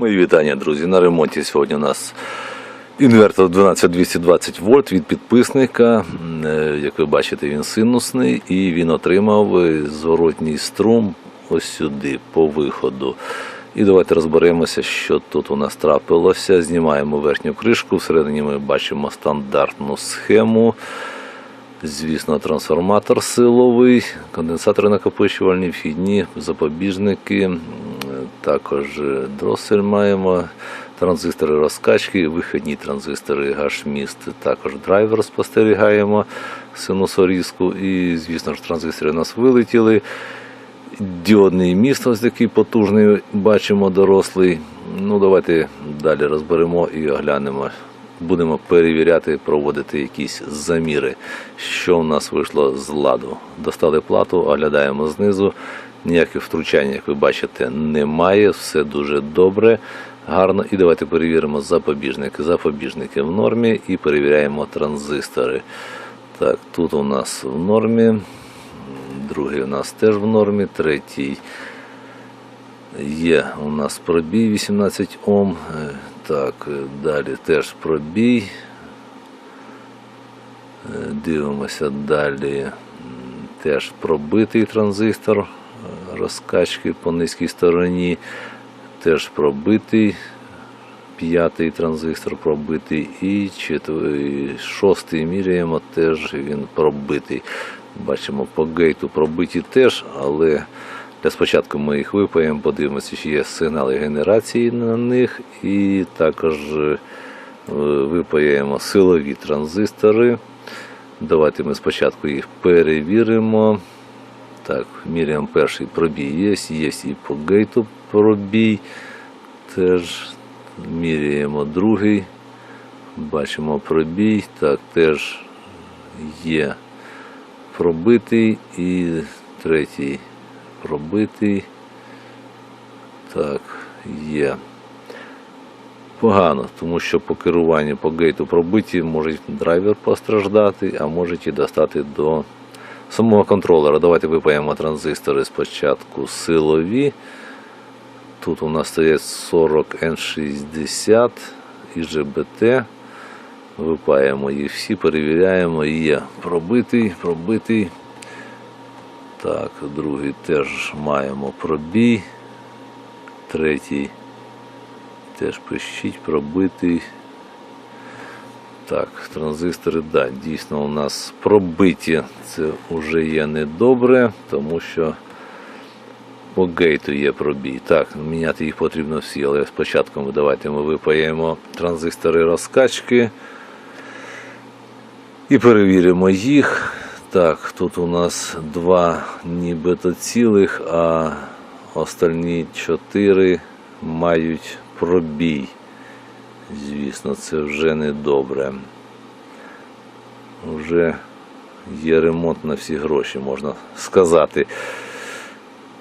Мої вітання, друзі. На ремонті сьогодні у нас інвертор 12220 вольт від підписника. Е, Як ви бачите, він синусний і він отримав е, зворотній струм ось сюди, по виходу. І давайте розберемося, що тут у нас трапилося. Знімаємо верхню кришку. Всередині ми бачимо стандартну схему. Звісно, трансформатор силовий, конденсатори накопичувальні, вхідні, запобіжники, також е, дросель маємо, транзистори розкачки, вихідні транзистори гашміст, також драйвер спостерігаємо, синусорізку і, звісно ж, транзистори у нас вилетіли. Діодний міст ось такий потужний, бачимо дорослий. Ну, давайте далі розберемо і оглянемо. Будемо перевіряти, проводити якісь заміри, що в нас вийшло з ладу. Достали плату, оглядаємо знизу. Ніяких втручань, як ви бачите, немає. Все дуже добре, гарно. І давайте перевіримо запобіжники. Запобіжники в нормі і перевіряємо транзистори. Так, тут у нас в нормі. Другий у нас теж в нормі, третій є у нас пробій 18 Ом. Е, Так, е, далі теж пробій. Е, Дивимося далі. Теж пробитий транзистор розкачки по низькій стороні. Теж пробитий. П'ятий транзистор пробитий і шостий міряємо, теж він пробитий. Бачимо по гейту пробиті теж, але для спочатку ми їх випаємо, подивимося, чи є сигнали генерації на них, і також е, випаємо силові транзистори. Давайте ми спочатку їх перевіримо. Так, міряємо перший пробій є, є і по гейту пробій. Теж міряємо другий. Бачимо пробій. Так, теж є пробитий і третій пробитий. Так, є. Погано, тому що по керуванню по гейту пробиті може драйвер постраждати, а може і достати до самого контролера. Давайте випаємо транзистори спочатку силові. Тут у нас стоять 40N60 і GBT. Випаємо їх всі, перевіряємо. Є пробитий, пробитий. Так, другий теж маємо пробій. Третій теж пищить, пробитий. Так, транзистори, да, дійсно у нас пробиті. Це вже є недобре, тому що по гейту є пробій. Так, міняти їх потрібно всі, але спочатку давайте ми випаємо транзистори розкачки і перевіримо їх. Так, тут у нас два нібито цілих, а остальні чотири мають пробій. Звісно, це вже не добре. Вже є ремонт на всі гроші, можна сказати.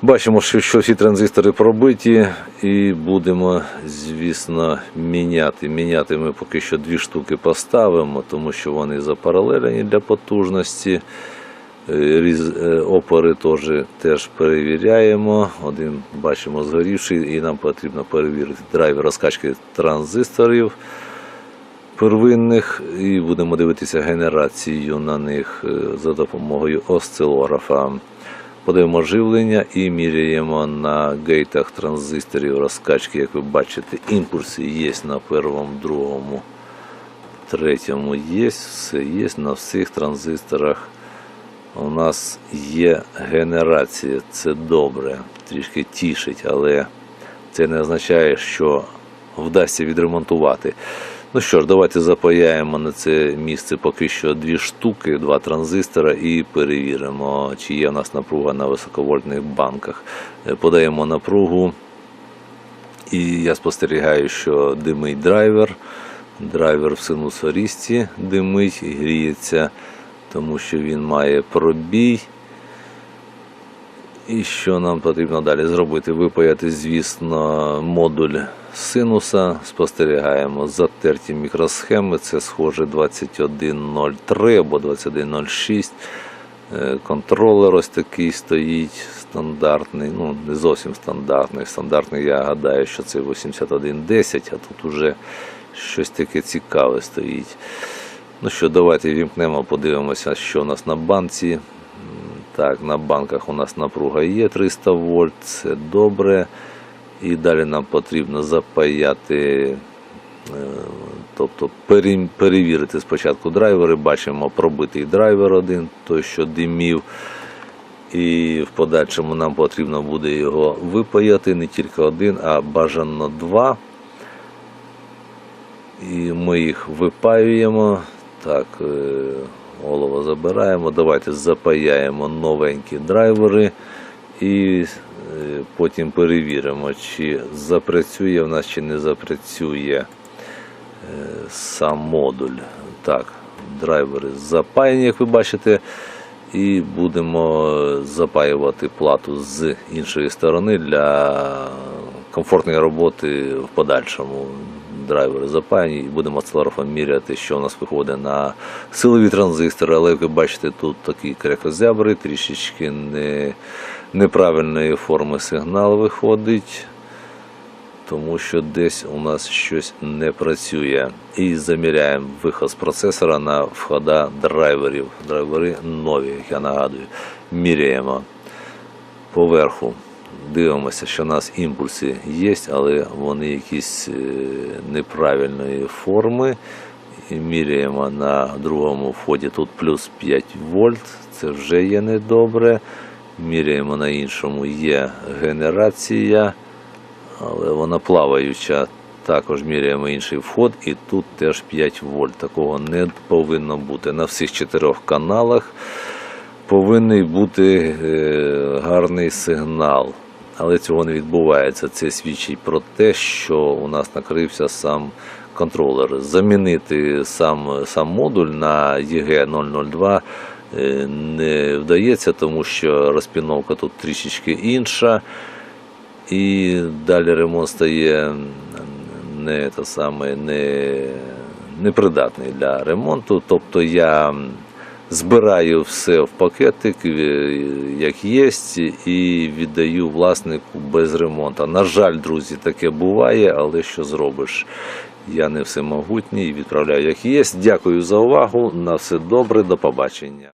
Бачимо, що, всі транзистори пробиті, і будемо, звісно, міняти. Міняти ми поки що дві штуки поставимо, тому що вони запаралелені для потужності. Е, різ- е, Опори теж, теж перевіряємо. Один бачимо згорівший, і нам потрібно перевірити драйвер розкачки транзисторів первинних, і будемо дивитися генерацію на них е, за допомогою осцилографа. Подаємо живлення і міряємо на гейтах транзисторів розкачки. Як ви бачите, імпульси є на першому, другому, третьому є, все є на всіх транзисторах. У нас є генерація, це добре, трішки тішить, але це не означає, що вдасться відремонтувати. Ну що ж, давайте запаяємо на це місце поки що дві штуки, два транзистора і перевіримо, чи є у нас напруга на високовольтних банках. Е, Подаємо напругу, і я спостерігаю, що димить драйвер. Драйвер в синусорізці димить і гріється, тому що він має пробій. І що нам потрібно далі зробити? Випаяти, звісно, модуль синуса. Спостерігаємо затерті мікросхеми. Це схоже 2103 або 2106. Е, Контролер ось такий стоїть. стандартний, ну не зовсім стандартний. Стандартний, я гадаю, що це 8110, а тут уже щось таке цікаве стоїть. Ну що, давайте вімкнемо, подивимося, що у нас на банці. Так, на банках у нас напруга є 300 вольт, це добре. І далі нам потрібно запаяти, е, тобто перевірити спочатку драйвери. Бачимо пробитий драйвер один, той, що димів. І в подальшому нам потрібно буде його випаяти не тільки один, а бажано два. І ми їх випаюємо. Так, е, олово забираємо. Давайте запаяємо новенькі драйвери і е, потім перевіримо, чи запрацює в нас, чи не запрацює е, сам модуль. Так, драйвери запаяні, як ви бачите. І будемо запаювати плату з іншої сторони для комфортної роботи в подальшому. Драйвери запаяні будемо акселерофом міряти, що у нас виходить на силові транзистори. Але як ви бачите, тут такі крякозябри, трішечки не, неправильної форми сигнал виходить тому що десь у нас щось не працює. І заміряємо виход з процесора на входа драйверів. Драйвери нові, як я нагадую. Міряємо поверху. Дивимося, що у нас імпульси є, але вони якісь е, неправильної форми. І міряємо на другому вході тут плюс 5 вольт, це вже є недобре. Міряємо на іншому є генерація але вона плаваюча. Також міряємо інший вход, і тут теж 5 вольт. Такого не повинно бути. На всіх чотирьох каналах повинен бути е, гарний сигнал. Але цього не відбувається. Це свідчить про те, що у нас накрився сам контролер. Замінити сам, сам модуль на EG002 е, не вдається, тому що розпіновка тут трішечки інша. І далі ремонт стає не, те саме, не, непридатний для ремонту. Тобто я збираю все в пакетик, е, як є, і віддаю власнику без ремонту. На жаль, друзі, таке буває, але що зробиш? Я не всемогутній, відправляю як є. Дякую за увагу. На все добре, до побачення.